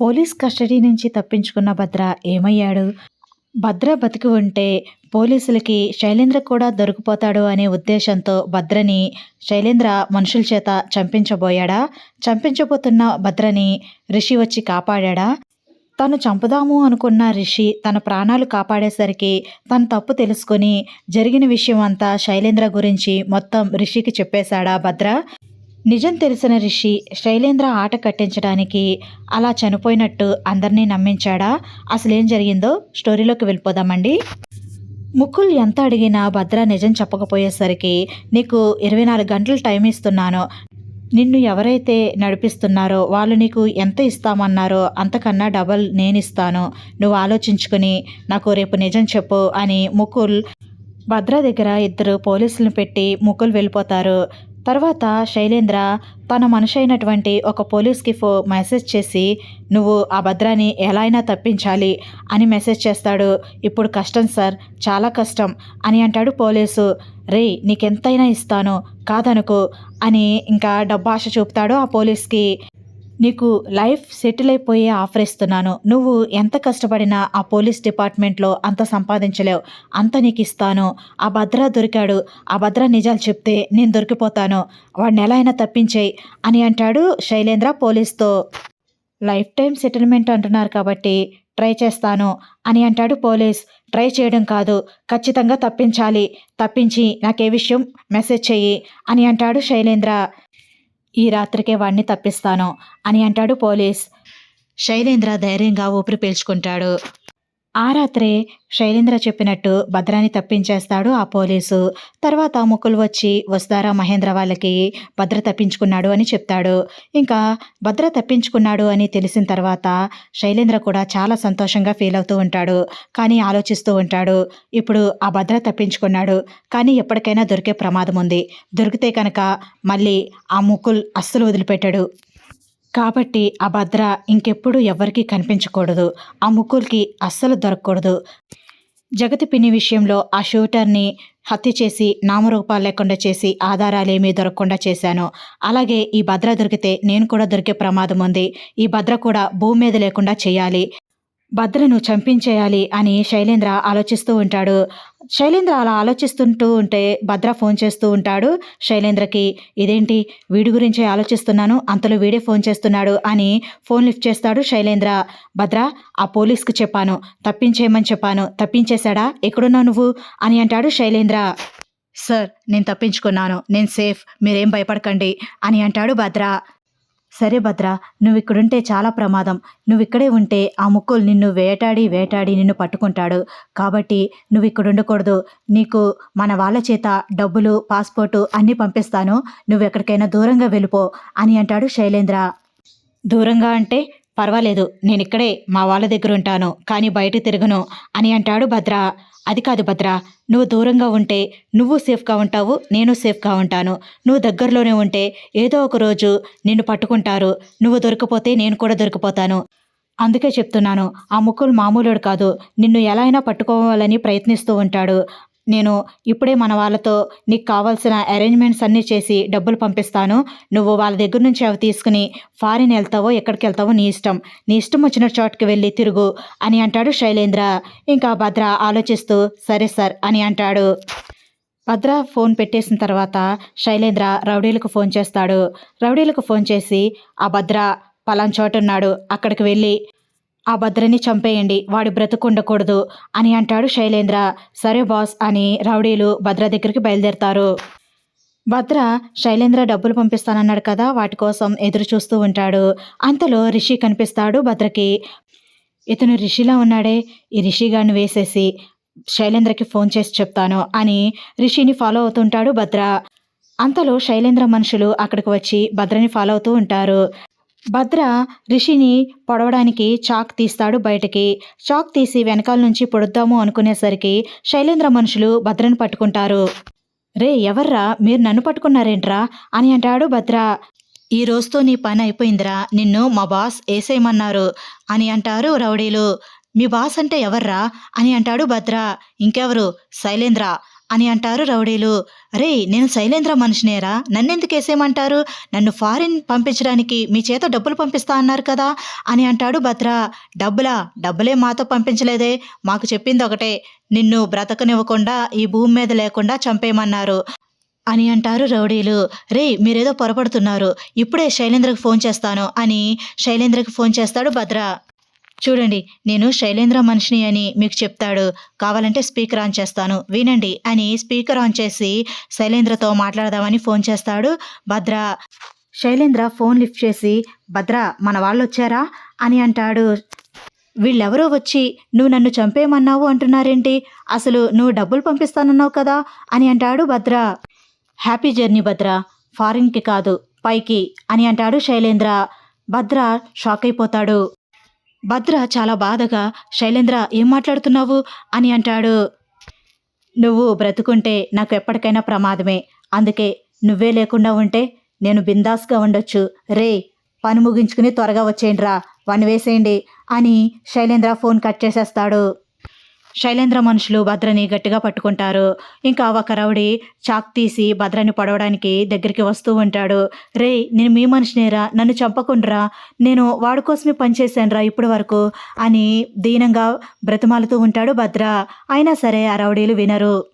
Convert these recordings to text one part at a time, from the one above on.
Police custody నుంచి తప్పించుకున్న భద్ర ఏమయ్యాడు? భద్ర బతికి ఉంటే పోలీసులకి శైలేంద్ర కూడా దొరికిపోతాడు అనే ఉద్దేశంతో భద్రని శైలేంద్ర మనుషుల చేత చంపించబోయాడా? చంపించబోతున్న భద్రని రిషి వచ్చి కాపాడా తను చంపుదాము అనుకున్న రిషి తన ప్రాణాలు కాపాడేసరికి తన తప్పు తెలుసుకొని జరిగిన విషయం అంతా శైలేంద్ర గురించి మొత్తం రిషికి చెప్పేశాడా భద్ర? నిజం తెలిసిన రిషి శైలేంద్ర ఆట కట్టించడానికి అలా చనిపోయినట్టు అందరినీ నమ్మించాడా? అసలేం జరిగిందో స్టోరీలోకి వెళ్ళిపోదామండి. ముకుల్ ఎంత అడిగినా భద్ర నిజం చెప్పకపోయేసరికి నీకు ఇరవై నాలుగు గంటలు టైం ఇస్తున్నాను. నిన్ను ఎవరైతే నడిపిస్తున్నారో వాళ్ళు నీకు ఎంత ఇస్తామన్నారో అంతకన్నా డబల్ నేను ఇస్తాను నువ్వు ఆలోచించుకుని నాకు రేపు నిజం చెప్పు అని ముకుల్ భద్ర దగ్గర ఇద్దరు పోలీసులను పెట్టి ముకుల్ వెళ్ళిపోతారు. తర్వాత శైలేంద్ర తన మనిషి అయినటువంటి ఒక పోలీస్కి ఫో మెసేజ్ చేసి నువ్వు ఆ భద్రాని ఎలా అయినా తప్పించాలి అని మెసేజ్ చేస్తాడు. ఇప్పుడు కష్టం సార్. చాలా కష్టం అని అంటాడు పోలీసు. రే నీకెంతైనా ఇస్తాను. కాదనుకో అని ఇంకా డబ్బు ఆశ చూపుతాడు ఆ పోలీస్కి. నీకు లైఫ్ సెటిల్ అయిపోయే ఆఫర్ ఇస్తున్నాను. నువ్వు ఎంత కష్టపడినా ఆ పోలీస్ డిపార్ట్మెంట్లో అంత సంపాదించలేవు. అంత నీకు ఇస్తాను. ఆ భద్ర దొరికాడు. ఆ భద్ర నిజాలు చెప్తే నేను దొరికిపోతాను. వాడిని ఎలా అయినా తప్పించేయి అని అంటాడు శైలేంద్ర పోలీస్తో. లైఫ్ టైం సెటిల్మెంట్ అంటున్నారు కాబట్టి ట్రై చేస్తాను అని అంటాడు పోలీస్. ట్రై చేయడం కాదు ఖచ్చితంగా తప్పించాలి. తప్పించి నాకే విషయం మెసేజ్ చెయ్యి అని అంటాడు శైలేంద్ర. ఈ రాత్రికే వాడిని తప్పిస్తాను అని అంటాడు పోలీస్. శైలేంద్ర ధైర్యంగా ఊపిరి పీల్చుకుంటాడు. ఆ రాత్రే శైలేంద్ర చెప్పినట్టు భద్రాని తప్పించేస్తాడు ఆ పోలీసు. తర్వాత ముక్కులు వచ్చి వస్తారా మహేంద్ర వాళ్ళకి భద్ర తప్పించుకున్నాడు అని చెప్తాడు. ఇంకా భద్ర తప్పించుకున్నాడు అని తెలిసిన తర్వాత శైలేంద్ర కూడా చాలా సంతోషంగా ఫీల్ అవుతూ ఉంటాడు. కానీ ఆలోచిస్తూ ఉంటాడు. ఇప్పుడు ఆ భద్ర తప్పించుకున్నాడు. కానీ ఎప్పటికైనా దొరికే ప్రమాదం ఉంది దొరికితే కనుక మళ్ళీ ఆ ముక్కుల్ అస్సలు వదిలిపెట్టాడు. కాబట్టి ఆ భద్ర ఇంకెప్పుడు ఎవ్వరికీ కనిపించకూడదు. ఆ ముక్కులకి అస్సలు దొరకకూడదు. జగతి పిన్ని విషయంలో ఆ షూటర్ని హత్య చేసి నామరూపాలు లేకుండా చేసి ఆధారాలేమీ దొరకకుండా చేశాను. అలాగే ఈ భద్ర దొరికితే నేను కూడా దొరికే ప్రమాదం ఉంది. ఈ భద్ర కూడా భూమి మీద లేకుండా చేయాలి. భద్రను చంపించేయాలి అని శైలేంద్ర ఆలోచిస్తూ ఉంటాడు. శైలేంద్ర అలా ఆలోచిస్తుంటూ ఉంటే భద్ర ఫోన్ చేస్తూ ఉంటాడు. శైలేంద్రకి ఇదేంటి? వీడి గురించి ఆలోచిస్తున్నాను. అంతలో వీడే ఫోన్ చేస్తున్నాడు అని ఫోన్ లిఫ్ట్ చేస్తాడు శైలేంద్ర. భద్ర ఆ పోలీస్కి చెప్పాను. తప్పించేయమని చెప్పాను. తప్పించేశాడా? ఎక్కడున్నావు నువ్వు? అని అంటాడు శైలేంద్ర. సార్ నేను తప్పించుకున్నాను. నేను సేఫ్. మీరేం భయపడకండి అని అంటాడు భద్ర. సరే భద్ర నువ్వు ఇక్కడుంటే చాలా ప్రమాదం. నువ్వు ఇక్కడే ఉంటే ఆ ముక్కులు నిన్ను వేటాడి వేటాడి నిన్ను పట్టుకుంటాడు. కాబట్టి నువ్వు ఇక్కడ ఉండకూడదు నీకు మన వాళ్ళ చేత డబ్బులు పాస్పోర్టు అన్నీ పంపిస్తాను. నువ్వు ఎక్కడికైనా దూరంగా వెళ్ళిపో అని అంటాడు శైలేంద్ర. దూరంగా అంటే పర్వాలేదు నేను ఇక్కడే మా వాళ్ళ దగ్గర ఉంటాను కానీ బయట తిరగను అని అంటాడు భద్ర. అది కాదు భద్ర నువ్వు దూరంగా ఉంటే నువ్వు సేఫ్గా ఉంటావు నేను సేఫ్గా ఉంటాను. నువ్వు దగ్గరలోనే ఉంటే ఏదో ఒక రోజు నిన్ను పట్టుకుంటారు నువ్వు దొరికిపోతే నేను కూడా దొరికిపోతాను. అందుకే చెప్తున్నాను ఆ ముక్కులు మామూలుడు కాదు నిన్ను ఎలా అయినా పట్టుకోవాలని ప్రయత్నిస్తూ ఉంటాడు. నేను ఇప్పుడే మన వాళ్ళతో నీకు కావాల్సిన అరేంజ్మెంట్స్ అన్నీ చేసి డబ్బులు పంపిస్తాను. నువ్వు వాళ్ళ దగ్గర నుంచి అవి తీసుకుని ఫారిన్ వెళ్తావో ఎక్కడికి వెళ్తావో నీ ఇష్టం. నీ ఇష్టం వచ్చిన చోటుకి వెళ్ళి తిరుగు అని అంటాడు శైలేంద్ర. ఇంకా భద్ర ఆలోచిస్తూ సరే సార్ అని అంటాడు. భద్ర ఫోన్ పెట్టేసిన తర్వాత శైలేంద్ర రౌడీలకు ఫోన్ చేస్తాడు. రౌడీలకు ఫోన్ చేసి ఆ భద్ర పలాన్ చోటున్నాడు. అక్కడికి వెళ్ళి ఆ భద్రని చంపేయండి వాడి బ్రతుకుండకూడదు అని అంటాడు శైలేంద్ర. సరే బాస్ అని రౌడీలు భద్ర దగ్గరికి బయలుదేరతారు. భద్ర శైలేంద్ర డబ్బులు పంపిస్తానన్నాడు కదా వాటి కోసం ఎదురు చూస్తూ ఉంటాడు. అంతలో రిషి కనిపిస్తాడు భద్రకి. ఇతను రిషిలా ఉన్నాడే ఈ రిషి గారిని వేసేసి శైలేంద్రకి ఫోన్ చేసి చెప్తాను అని రిషిని ఫాలో అవుతుంటాడు భద్ర. అంతలో శైలేంద్ర మనుషులు అక్కడికి వచ్చి భద్రని ఫాలో అవుతూ ఉంటారు. భద్ర రిషిని పొడవడానికి చాక్ తీస్తాడు బయటకి. చాక్ తీసి వెనకాల నుంచి పొడుద్దాము అనుకునేసరికి శైలేంద్ర మనుషులు భద్రను పట్టుకుంటారు. రే ఎవర్రా? మీరు నన్ను పట్టుకున్నారేంట్రా? అని అంటాడు భద్ర. ఈ రోజుతో నీ పని అయిపోయిందిరా. నిన్ను మా బాస్ వేసేయమన్నారు అని అంటారు రౌడీలు. మీ బాస్ అంటే ఎవర్రా? అని అంటాడు భద్ర. ఇంకెవరు? శైలేంద్ర. అని అంటారు రౌడీలు. రే నేను శైలేంద్ర మనిషినేరా? నన్నెందుకు వేసేయమంటారు? నన్ను ఫారిన్ పంపించడానికి మీ చేత డబ్బులు పంపిస్తా అన్నారు కదా అని అంటాడు భద్ర. డబ్బులా? డబ్బులే మాతో పంపించలేదే. మాకు చెప్పింది ఒకటే. నిన్ను బ్రతకనివ్వకుండా ఈ భూమి మీద లేకుండా చంపేయమన్నారు అని అంటారు రౌడీలు. రే మీరేదో పొరపడుతున్నారు. ఇప్పుడే శైలేంద్రకు ఫోన్ చేస్తాను అని శైలేంద్రకి ఫోన్ చేస్తాడు భద్ర. చూడండి నేను శైలేంద్ర మనిషిని అని మీకు చెప్తాడు. కావాలంటే స్పీకర్ ఆన్ చేస్తాను. వినండి అని స్పీకర్ ఆన్ చేసి శైలేంద్రతో మాట్లాడదామని ఫోన్ చేస్తాడు. భద్ర శైలేంద్ర ఫోన్ లిఫ్ట్ చేసి భద్ర మన వాళ్ళు వచ్చారా? అని అంటాడు. వీళ్ళెవరో వచ్చి నువ్వు నన్ను చంపేయమన్నావు అంటున్నారేంటి? అసలు నువ్వు డబ్బులు పంపిస్తానన్నావు కదా? అని అంటాడు భద్ర. హ్యాపీ జర్నీ భద్ర. ఫారిన్కి కాదు పైకి అని అంటాడు శైలేంద్ర. భద్ర షాక్ అయిపోతాడు. భద్ర చాలా బాధగా శైలేంద్ర ఏం మాట్లాడుతున్నావు? అని అంటాడు. నువ్వు బ్రతుకుంటే నాకు ఎప్పటికైనా ప్రమాదమే. అందుకే నువ్వే లేకుండా ఉంటే నేను బిందాస్గా ఉండొచ్చు. రే పని ముగించుకుని త్వరగా వచ్చేయండిరా. వన్ వేసేయండి అని శైలేంద్ర ఫోన్ కట్ చేసేస్తాడు. శైలేంద్ర మనుషులు భద్రని గట్టిగా పట్టుకుంటారు. ఇంకా ఒక రౌడీ చాక్ తీసి భద్రని పడవడానికి దగ్గరికి వస్తూ ఉంటాడు. రే నేను మీ మనిషినేరా? నన్ను చంపకుండ్రా? నేను వాడి కోసమే పనిచేశానురా ఇప్పటి వరకు? అని దీనంగా బ్రతిమాలుతూ ఉంటాడు భద్ర. అయినా సరే ఆ రౌడీలు వినరు.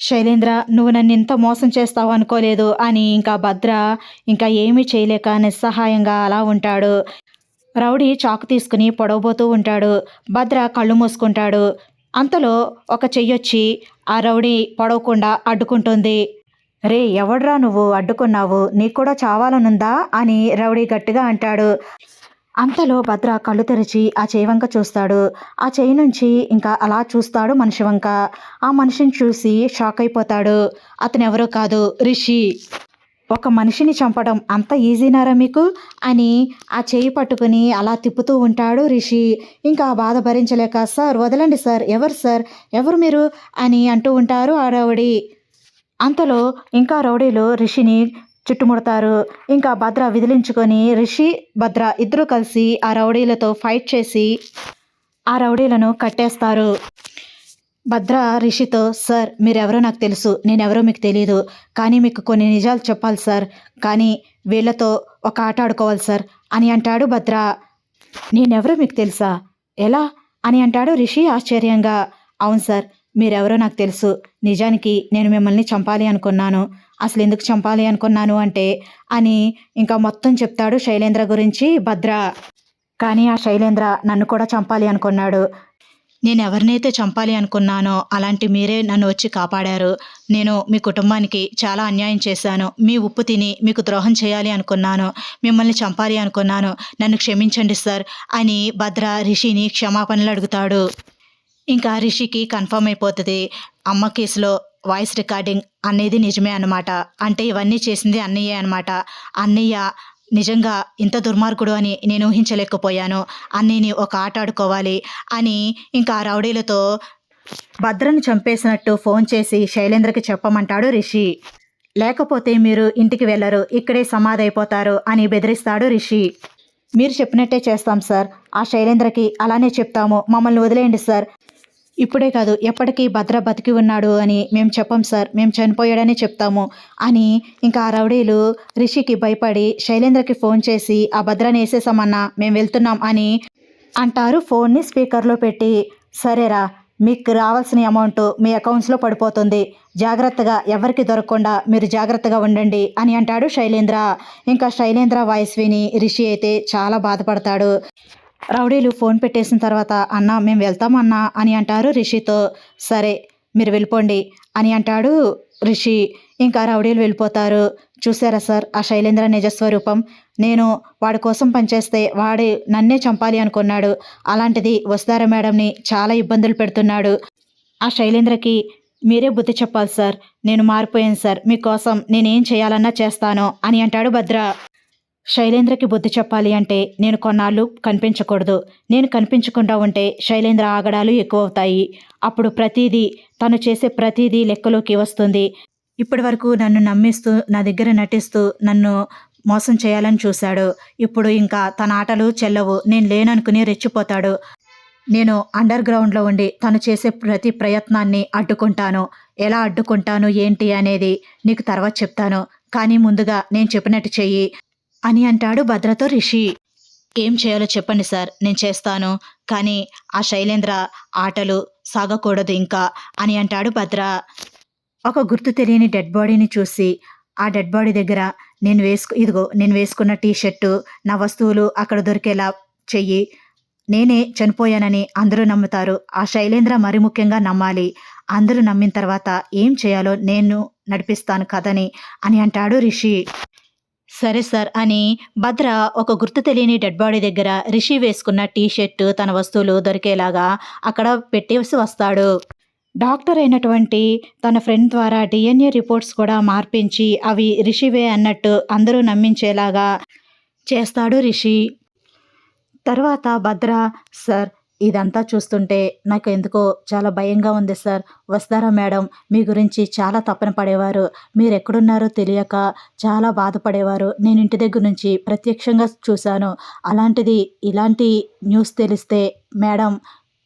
శైలేంద్ర నువ్వు నన్ను ఇంత మోసం చేస్తావు అనుకోలేదు అని ఇంకా భద్ర ఇంకా ఏమీ చేయలేక నిస్సహాయంగా అలా ఉంటాడు. రౌడీ చాకు తీసుకుని పొడవబోతూ ఉంటాడు. భద్ర కళ్ళు మూసుకుంటాడు. అంతలో ఒక చెయ్యొచ్చి ఆ రౌడీ పడవకుండా అడ్డుకుంటుంది. రే ఎవడ్రా నువ్వు అడ్డుకున్నావు? నీకు కూడా చావాలనుందా? అని రౌడీ గట్టిగా అంటాడు. అంతలో భద్ర కళ్ళు తెరిచి ఆ చేయి వంక చూస్తాడు. ఆ చేయి నుంచి ఇంకా అలా చూస్తాడు మనిషి వంక. ఆ మనిషిని చూసి షాక్ అయిపోతాడు. అతను ఎవరో కాదు రిషి. ఒక మనిషిని చంపడం అంత ఈజీనారా మీకు? అని ఆ చేయి పట్టుకుని అలా తిప్పుతూ ఉంటాడు రిషి. ఇంకా ఆ బాధ భరించలేక సార్ వదలండి సార్ ఎవరు సార్ ఎవరు మీరు? అని అంటూ ఉంటారు ఆ రౌడీ. అంతలో ఇంకా రౌడీలు రిషిని చుట్టుముడతారు. ఇంకా భద్ర విదిలించుకొని రిషి భద్ర ఇద్దరు కలిసి ఆ రౌడీలతో ఫైట్ చేసి ఆ రౌడీలను కట్టేస్తారు. భద్ర రిషితో సార్ మీరెవరో నాకు తెలుసు. నేనెవరో మీకు తెలియదు కానీ మీకు కొన్ని నిజాలు చెప్పాలి సార్. కానీ వీళ్ళతో ఒక ఆట ఆడుకోవాలి సార్. అని అంటాడు భద్ర. నేనెవరో మీకు తెలుసా? ఎలా? అని అంటాడు రిషి ఆశ్చర్యంగా. అవును సార్. మీరెవరో నాకు తెలుసు. నిజానికి నేను మిమ్మల్ని చంపాలి అనుకున్నాను. అసలు ఎందుకు చంపాలి అనుకున్నాను అంటే అని ఇంకా మొత్తం చెప్తాడు శైలేంద్ర గురించి భద్ర. కానీ ఆ శైలేంద్ర నన్ను కూడా చంపాలి అనుకున్నాడు. నేను ఎవరినైతే చంపాలి అనుకున్నానో అలాంటి మీరే నన్ను వచ్చి కాపాడారు. నేను మీ కుటుంబానికి చాలా అన్యాయం చేశాను. మీ ఉప్పు తిని మీకు ద్రోహం చేయాలి అనుకున్నాను. మిమ్మల్ని చంపాలి అనుకున్నాను. నన్ను క్షమించండి సార్ అని భద్ర రిషిని క్షమాపణలు అడుగుతాడు. ఇంకా రిషికి కన్ఫర్మ్ అయిపోతుంది. అమ్మ కేసులో వాయిస్ రికార్డింగ్ అనేది నిజమే అనమాట అంటే ఇవన్నీ చేసింది అన్నయ్య అనమాట అన్నయ్య నిజంగా ఇంత దుర్మార్గుడు అని నేను ఊహించలేకపోయాను. అన్నీని ఒక ఆట ఆడుకోవాలి అని ఇంకా ఆ రౌడీలతో భద్రను చంపేసినట్టు ఫోన్ చేసి శైలేంద్రకి చెప్పమంటాడు రిషి. లేకపోతే మీరు ఇంటికి వెళ్ళరు ఇక్కడే సమాధి అయిపోతారు అని బెదిరిస్తాడు రిషి. మీరు చెప్పినట్టే చేస్తాం సార్. ఆ శైలేంద్రకి అలానే చెప్తాము. మమ్మల్ని వదిలేయండి సార్. ఇప్పుడే కాదు ఎప్పటికీ భద్ర బతికి ఉన్నాడు అని మేము చెప్పం సార్ మేము చనిపోయాడని చెప్తాము అని ఇంకా ఆ రౌడీలు రిషికి భయపడి శైలేంద్రకి ఫోన్ చేసి ఆ భద్రని వేసేసామన్నా మేము వెళ్తున్నాం అని అంటారు. ఫోన్ని స్పీకర్లో పెట్టి సరేరా మీకు రావాల్సిన అమౌంట్ మీ అకౌంట్స్లో పడిపోతుంది జాగ్రత్తగా ఎవరికి దొరకకుండా మీరు జాగ్రత్తగా ఉండండి అని అంటాడు శైలేంద్ర. ఇంకా శైలేంద్ర వాయిస్ విని రిషి అయితే చాలా బాధపడతాడు. రౌడీలు ఫోన్ పెట్టేసిన తర్వాత అన్న మేము వెళ్తామన్నా అని అంటారు రిషితో. సరే మీరు వెళ్ళిపోండి అని అంటాడు రిషి. ఇంకా రౌడీలు వెళ్ళిపోతారు. చూసారా సార్ ఆ శైలేంద్ర నిజస్వరూపం. నేను వాడి కోసం పనిచేస్తే వాడి నన్నే చంపాలి అనుకున్నాడు. అలాంటిది వస్తారా మేడంని చాలా ఇబ్బందులు పెడుతున్నాడు. ఆ శైలేంద్రకి మీరే బుద్ధి చెప్పాలి సార్. నేను మారిపోయాను సార్. మీకోసం నేనేం చేయాలన్నా చేస్తాను అని అంటాడు భద్ర. శైలేంద్రకి బుద్ధి చెప్పాలి అంటే నేను కొన్నాళ్ళు కనిపించకూడదు. నేను కనిపించకుండా ఉంటే శైలేంద్ర ఆగడాలు ఎక్కువ అవుతాయి అప్పుడు ప్రతిదీ తను చేసే ప్రతిదీ లెక్కలోకి వస్తుంది. ఇప్పటి వరకు నన్ను నమ్మిస్తూ నా దగ్గర నటిస్తూ నన్ను మోసం చేయాలని చూశాడు. ఇప్పుడు ఇంకా తన ఆటలు చెల్లవు. నేను లేననుకుని రెచ్చిపోతాడు. నేను అండర్ గ్రౌండ్లో ఉండి తను చేసే ప్రతి ప్రయత్నాన్ని అడ్డుకుంటాను. ఎలా అడ్డుకుంటాను ఏంటి అనేది నీకు తర్వాత చెప్తాను. కానీ ముందుగా నేను చెప్పినట్టు చెయ్యి. అని అంటాడు భద్రతో రిషి. ఏం చేయాలో చెప్పండి సార్ నేను చేస్తాను. కానీ ఆ శైలేంద్ర ఆటలు సాగకూడదు ఇంకా అని అంటాడు భద్ర. ఒక గుర్తు తెలియని డెడ్ బాడీని చూసి ఆ డెడ్ బాడీ దగ్గర నేను వేసుకు ఇదిగో నేను వేసుకున్న టీ షర్టు నా వస్తువులు అక్కడ దొరికేలా చెయ్యి. నేనే చనిపోయానని అందరూ నమ్ముతారు. ఆ శైలేంద్ర మరి ముఖ్యంగా నమ్మాలి. అందరూ నమ్మిన తర్వాత ఏం చేయాలో నేను నడిపిస్తాను కథని అని అంటాడు రిషి. సరే సార్ అని భద్ర ఒక గుర్తు తెలియని డెడ్ బాడీ దగ్గర రిషి వేసుకున్న టీషర్టు తన వస్తువులు దొరికేలాగా అక్కడ పెట్టేసి వస్తాడు. డాక్టర్ అయినటువంటి తన ఫ్రెండ్ ద్వారా డిఎన్ఏ రిపోర్ట్స్ కూడా మార్పించి అవి రిషివే అన్నట్టు అందరూ నమ్మించేలాగా చేస్తాడు రిషి. తర్వాత భద్ర సార్ ఇదంతా చూస్తుంటే నాకు ఎందుకో చాలా భయంగా ఉంది సార్. వస్తారా మేడం? మీ గురించి చాలా తప్పన పడేవారు. మీరు ఎక్కడున్నారో తెలియక చాలా బాధపడేవారు. నేను ఇంటి దగ్గర నుంచి ప్రత్యక్షంగా చూశాను. అలాంటిది ఇలాంటి న్యూస్ తెలిస్తే మేడం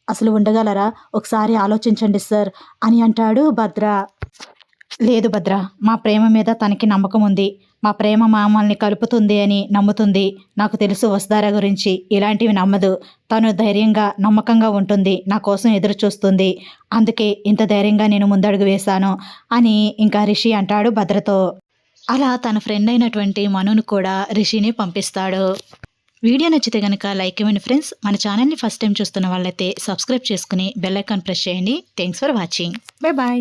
అసలు ఉండగలరా? ఒకసారి ఆలోచించండి సార్ అని అంటాడు భద్ర. లేదు భద్ర మా ప్రేమ మీద తనకి నమ్మకం ఉంది. మా ప్రేమ మమ్మల్ని కలుపుతుంది అని నమ్ముతుంది. నాకు తెలుసు వసుధార గురించి. ఇలాంటివి నమ్మదు. తను ధైర్యంగా నమ్మకంగా ఉంటుంది. నా కోసం ఎదురు చూస్తుంది అందుకే ఇంత ధైర్యంగా నేను ముందడుగు వేశాను అని ఇంకా రిషి అంటాడు భద్రతో. అలా తన ఫ్రెండ్ అయినటువంటి మనును కూడా రిషిని పంపిస్తాడు. వీడియో నచ్చితే కనుక లైక్ ఇవ్వండి ఫ్రెండ్స్. మన ఛానల్ని ఫస్ట్ టైం చూస్తున్న వాళ్ళైతే సబ్స్క్రైబ్ చేసుకుని బెల్ ఐకాన్ ప్రెస్ చేయండి. Thanks for watching bye bye